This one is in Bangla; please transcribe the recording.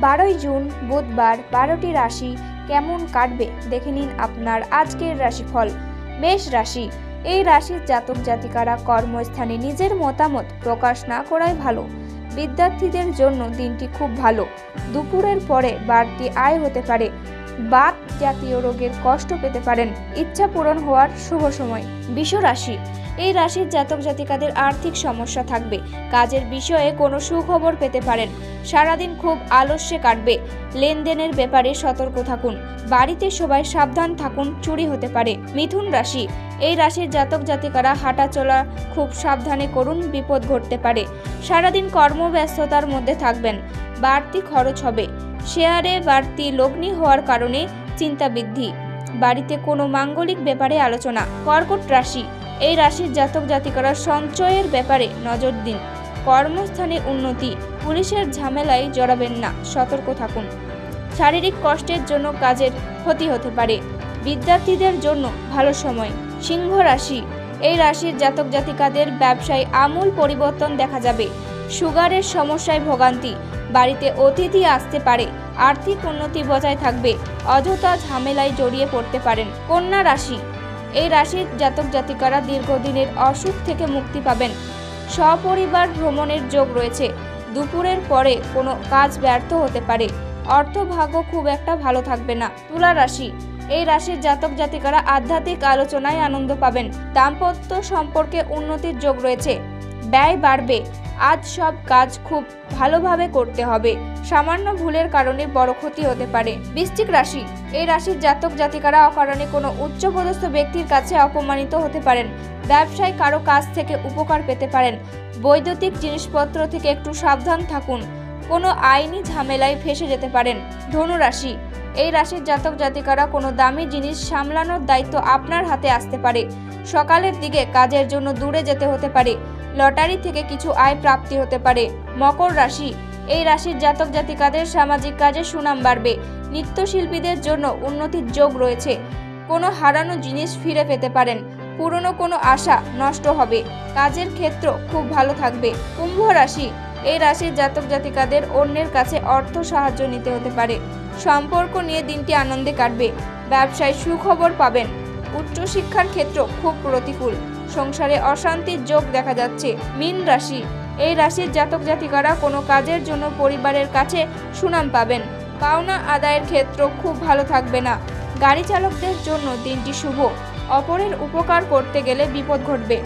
বারোই জুন, বুধবার বারোটি রাশি কেমন কাটবে? দেখে নিন আপনার আজকের রাশিফল। মেষ রাশি, এই রাশির জাতক জাতিকারা কর্মস্থানে নিজের মতামত প্রকাশ না করাই ভালো। বিদ্যার্থীদের জন্য দিনটি খুব ভালো। দুপুরের পরে বাড়তি আয় হতে পারে। বাত জাতীয় রোগের কষ্ট পেতে পারেন। ইচ্ছা পূরণ হওয়ার শুভ সময়। বিষ রাশি। এই রাশির জাতক জাতিকাদের আর্থিক সমস্যা থাকবে। কাজের বিষয়ে কোনো সুখবর পেতে পারেন। সারাদিন খুব আলস্যে কাটবে। লেনদেনের ব্যাপারে সতর্ক থাকুন। বাড়িতে সবাই সাবধান থাকুন, চুরি হতে পারে। মিথুন রাশি। এই রাশির জাতক জাতিকারা হাঁটা চলা খুব সাবধানে করুন, বিপদ ঘটতে পারে। সারাদিন কর্মব্যস্ততার মধ্যে থাকবেন। বাড়তি খরচ হবে। শেয়ারে বাড়তি লগ্নি হওয়ার কারণে চিন্তা বৃদ্ধি। বাড়িতে কোনো মাঙ্গলিক ব্যাপারে আলোচনা, কর্কট রাশি। এই রাশির জাতক জাতিকারা সঞ্চয়ের ব্যাপারে নজর দিন। কর্মস্থানে উন্নতি, পুলিশের ঝামেলায় জড়াবেন না, সতর্ক থাকুন। শারীরিক কষ্টের জন্য কাজের ক্ষতি হতে পারে। বিদ্যার্থীদের জন্য ভালো সময়। সিংহ রাশি। এই রাশির জাতক জাতিকাদের ব্যবসায় আমূল পরিবর্তন দেখা যাবে। সুগারের সমস্যায় ভোগান্তি। বাড়িতে অতিথি আসতে পারে, আর্থিক উন্নতি বজায় থাকবে, অযথা ঝামেলায় জড়িয়ে পড়তে পারেন কন্যা রাশি। এই রাশির জাতক জাতিকারা দীর্ঘদিনের অসুখ থেকে মুক্তি পাবেন। সপরিবার ভ্রমণের যোগ রয়েছে। দুপুরের পরে কোনো কাজ ব্যর্থ হতে পারে। অর্থভাগ্য খুব একটা ভালো থাকবে না। তুলা রাশি। এই রাশির জাতক জাতিকারা আধ্যাত্মিক আলোচনায় আনন্দ পাবেন। দাম্পত্য সম্পর্কে উন্নতির যোগ রয়েছে। ব্যয় বাড়বে। আজ সব কাজ খুব ভালোভাবে করতে হবে। সামান্য ভুলের কারণে বড় ক্ষতি হতে পারে। বৃশ্চিক রাশি, এই রাশির জাতক জাতিকারা অকারণে কোনো উচ্চপদস্থ ব্যক্তির কাছে অপমানিত হতে পারেন। ব্যবসায় কারও কাছ থেকে উপকার পেতে পারেন। বৈদ্যুতিক জিনিসপত্র থেকে একটু সাবধান থাকুন। কোনো আইনি ঝামেলায় ফেসে যেতে পারেন। ধনুরাশি এই রাশির জাতক জাতিকারা কোনো দামি জিনিস সামলানোর দায়িত্ব আপনার হাতে আসতে পারে। সকালের দিকে কাজের জন্য দূরে যেতে হতে পারে। লটারি থেকে কিছু আয় প্রাপ্তি হতে পারে। মকর রাশি, এই রাশির জাতক জাতিকাদের সামাজিক কাজে সুনাম বাড়বে। নৃত্যশিল্পীদের জন্য উন্নতির যোগ রয়েছে। কোনো হারানো জিনিস ফিরে পেতে পারেন। পুরনো কোনো আশা নষ্ট হবে। কাজের ক্ষেত্র খুব ভালো থাকবে। কুম্ভ রাশি, এই রাশির জাতক জাতিকাদের অন্যের কাছে অর্থ সাহায্য নিতে হতে পারে। সম্পর্ক নিয়ে দিনটি আনন্দে কাটবে। ব্যবসায় সুখবর পাবেন। উচ্চশিক্ষার ক্ষেত্র খুব প্রতিকূল। সংসারে অশান্তির যোগ দেখা যাচ্ছে। মিন রাশি। এই রাশির জাতক জাতিকারা কোনো কাজের জন্য পরিবারের কাছে সুনাম পাবেন। পাওনা আদায়ের ক্ষেত্র খুব ভালো থাকবে না। গাড়ি চালকদের জন্য দিনটি শুভ। অপরের উপকার করতে গেলে বিপদ ঘটবে।